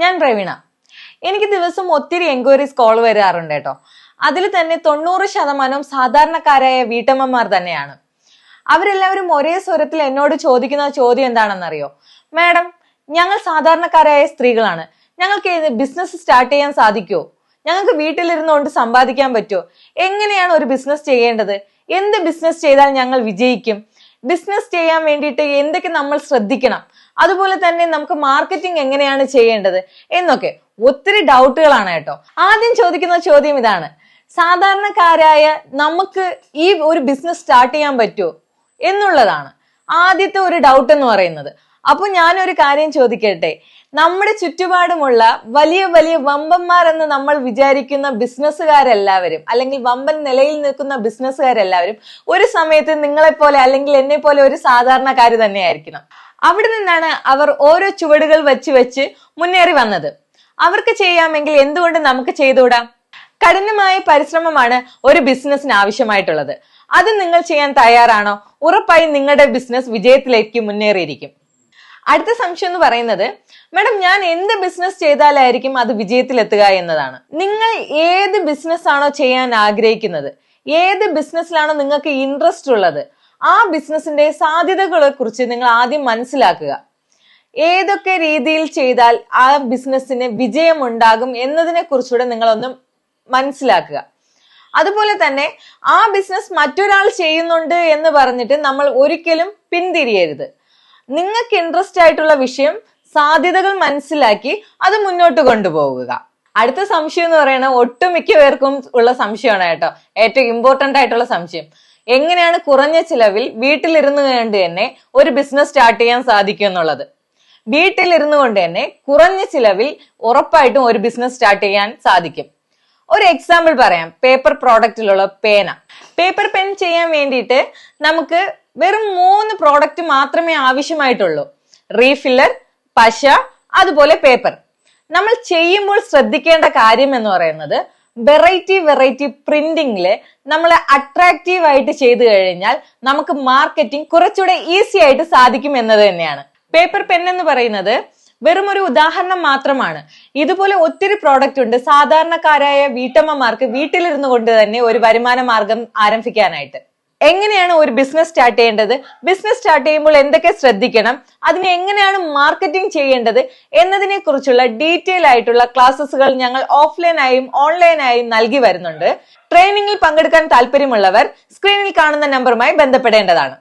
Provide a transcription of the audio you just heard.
ഞാൻ പ്രവീണ. എനിക്ക് ദിവസം ഒത്തിരി എൻക്വയറീസ് കോൾ വരാറുണ്ട് കേട്ടോ. അതിൽ തന്നെ തൊണ്ണൂറ് ശതമാനവും സാധാരണക്കാരായ വീട്ടമ്മമാർ തന്നെയാണ്. അവരെല്ലാവരും ഒരേ സ്വരത്തിൽ എന്നോട് ചോദിക്കുന്ന ചോദ്യം എന്താണെന്നറിയോ? മാഡം ഞങ്ങൾ സാധാരണക്കാരായ സ്ത്രീകളാണ്. ഞങ്ങൾക്ക് ബിസിനസ് സ്റ്റാർട്ട് ചെയ്യാൻ സാധിക്കുമോ ഞങ്ങൾക്ക് വീട്ടിലിരുന്നുകൊണ്ട് സമ്പാദിക്കാൻ പറ്റുമോ എങ്ങനെയാണ് ഒരു ബിസിനസ് ചെയ്യേണ്ടത്? എന്ത് ബിസിനസ് ചെയ്താൽ ഞങ്ങൾ വിജയിക്കും? ബിസിനസ് ചെയ്യാൻ വേണ്ടിയിട്ട് എന്തൊക്കെ നമ്മൾ ശ്രദ്ധിക്കണം? അതുപോലെ തന്നെ നമുക്ക് മാർക്കറ്റിംഗ് എങ്ങനെയാണ് ചെയ്യേണ്ടത്? എന്നൊക്കെ ഒത്തിരി ഡൗട്ടുകളാണ് കേട്ടോ. ആദ്യം ചോദിക്കുന്ന ചോദ്യം ഇതാണ്. സാധാരണക്കാരായ നമുക്ക് ഈ ഒരു ബിസിനസ് സ്റ്റാർട്ട് ചെയ്യാൻ പറ്റുമോ? എന്നുള്ളതാണ്. ആദ്യത്തെ ഒരു ഡൗട്ട് എന്ന് പറയുന്നത്. അപ്പൊ ഞാനൊരു കാര്യം ചോദിക്കട്ടെ? നമ്മുടെ ചുറ്റുപാടുമുള്ള വലിയ വലിയ വമ്പന്മാർ എന്ന് നമ്മൾ വിചാരിക്കുന്ന ബിസിനസ്സുകാരെല്ലാവരും അല്ലെങ്കിൽ വമ്പൻ നിലയിൽ നിൽക്കുന്ന ബിസിനസ്സുകാരെല്ലാവരും ഒരു സമയത്ത് നിങ്ങളെപ്പോലെ അല്ലെങ്കിൽ എന്നെ പോലെ ഒരു സാധാരണക്കാര് തന്നെയായിരിക്കണം. അവിടെ നിന്നാണ് അവർ ഓരോ ചുവടുകൾ വെച്ച് വെച്ച് മുന്നേറി വന്നത്. അവർക്ക് ചെയ്യാമെങ്കിൽ എന്തുകൊണ്ട് നമുക്ക് ചെയ്തുകൂടാ? കഠിനമായ പരിശ്രമമാണ് ഒരു ബിസിനസ്സിന് ആവശ്യമായിട്ടുള്ളത്. അത് നിങ്ങൾ ചെയ്യാൻ തയ്യാറാണോ? ഉറപ്പായും നിങ്ങളുടെ ബിസിനസ് വിജയത്തിലേക്ക് മുന്നേറിയിരിക്കും. അടുത്ത സംശയം എന്ന് പറയുന്നത് മാഡം ഞാൻ എന്ത് ബിസിനസ് ചെയ്താലായിരിക്കും അത് വിജയത്തിലെത്തുക എന്നതാണ്. നിങ്ങൾ ഏത് ബിസിനസ് ആണോ ചെയ്യാൻ ആഗ്രഹിക്കുന്നത്? ഏത് ബിസിനസ്സിലാണോ നിങ്ങൾക്ക് ഇൻട്രസ്റ്റ് ഉള്ളത്? ആ ബിസിനസിന്റെ സാധ്യതകളെ കുറിച്ച് നിങ്ങൾ ആദ്യം മനസ്സിലാക്കുക. ഏതൊക്കെ രീതിയിൽ ചെയ്താൽ ആ ബിസിനസ്സിന് വിജയം ഉണ്ടാകും എന്നതിനെ കുറിച്ചുകൂടെ നിങ്ങളൊന്ന് മനസ്സിലാക്കുക. അതുപോലെ തന്നെ ആ ബിസിനസ് മറ്റൊരാൾ ചെയ്യുന്നുണ്ട് എന്ന് പറഞ്ഞിട്ട് നമ്മൾ ഒരിക്കലും പിന്തിരിയരുത്. നിങ്ങൾക്ക് ഇൻട്രസ്റ്റ് ആയിട്ടുള്ള വിഷയം സാധ്യതകൾ മനസ്സിലാക്കി അത് മുന്നോട്ട് കൊണ്ടുപോകുക അടുത്ത സംശയം എന്ന് പറയുന്നത് ഒട്ടുമിക്ക പേർക്കും ഉള്ള സംശയമാണ് കേട്ടോ. ഏറ്റവും ഇമ്പോർട്ടന്റ് ആയിട്ടുള്ള സംശയം. എങ്ങനെയാണ് കുറഞ്ഞ ചിലവിൽ വീട്ടിലിരുന്ന് കൊണ്ട് തന്നെ ഒരു ബിസിനസ് സ്റ്റാർട്ട് ചെയ്യാൻ സാധിക്കും എന്നുള്ളത്? വീട്ടിലിരുന്നു കൊണ്ട് തന്നെ കുറഞ്ഞ ചിലവിൽ ഉറപ്പായിട്ടും ഒരു ബിസിനസ് സ്റ്റാർട്ട് ചെയ്യാൻ സാധിക്കും. ഒരു എക്സാമ്പിൾ പറയാം. പേപ്പർ പ്രോഡക്റ്റിലുള്ള പേന. പേപ്പർ പെൻ ചെയ്യാൻ വേണ്ടിയിട്ട് നമുക്ക് വെറും മൂന്ന് പ്രോഡക്റ്റ് മാത്രമേ ആവശ്യമായിട്ടുള്ളൂ. റീഫില്ലർ പശ അതുപോലെ പേപ്പർ നമ്മൾ ചെയ്യുമ്പോൾ ശ്രദ്ധിക്കേണ്ട കാര്യം എന്ന് പറയുന്നത് വെറൈറ്റി വെറൈറ്റി പ്രിന്റിംഗിൽ നമ്മൾ അട്രാക്റ്റീവ് ആയിട്ട് ചെയ്തു കഴിഞ്ഞാൽ നമുക്ക് മാർക്കറ്റിംഗ് കുറച്ചുകൂടെ ഈസി ആയിട്ട് സാധിക്കും എന്നത് തന്നെയാണ്. പേപ്പർ പെൻ എന്ന് പറയുന്നത് വെറും ഒരു ഉദാഹരണം മാത്രമാണ്. ഇതുപോലെ ഒത്തിരി പ്രോഡക്റ്റ് ഉണ്ട്. സാധാരണക്കാരായ വീട്ടമ്മമാർക്ക് വീട്ടിലിരുന്നു കൊണ്ട് തന്നെ ഒരു വരുമാന മാർഗം ആരംഭിക്കാനായിട്ട്. എങ്ങനെയാണ് ഒരു ബിസിനസ് സ്റ്റാർട്ട് ചെയ്യേണ്ടത്? ബിസിനസ് സ്റ്റാർട്ട് ചെയ്യുമ്പോൾ എന്തൊക്കെ ശ്രദ്ധിക്കണം? അതിനെ എങ്ങനെയാണ് മാർക്കറ്റിംഗ് ചെയ്യേണ്ടത്? എന്നതിനെ കുറിച്ചുള്ള ഡീറ്റെയിൽ ആയിട്ടുള്ള ക്ലാസ്സുകൾ ഞങ്ങൾ ഓഫ്ലൈനായും ഓൺലൈനായും നൽകി വരുന്നുണ്ട്. ട്രെയിനിങ്ങിൽ പങ്കെടുക്കാൻ താല്പര്യമുള്ളവർ സ്ക്രീനിൽ കാണുന്ന നമ്പറുമായി ബന്ധപ്പെടേണ്ടതാണ്.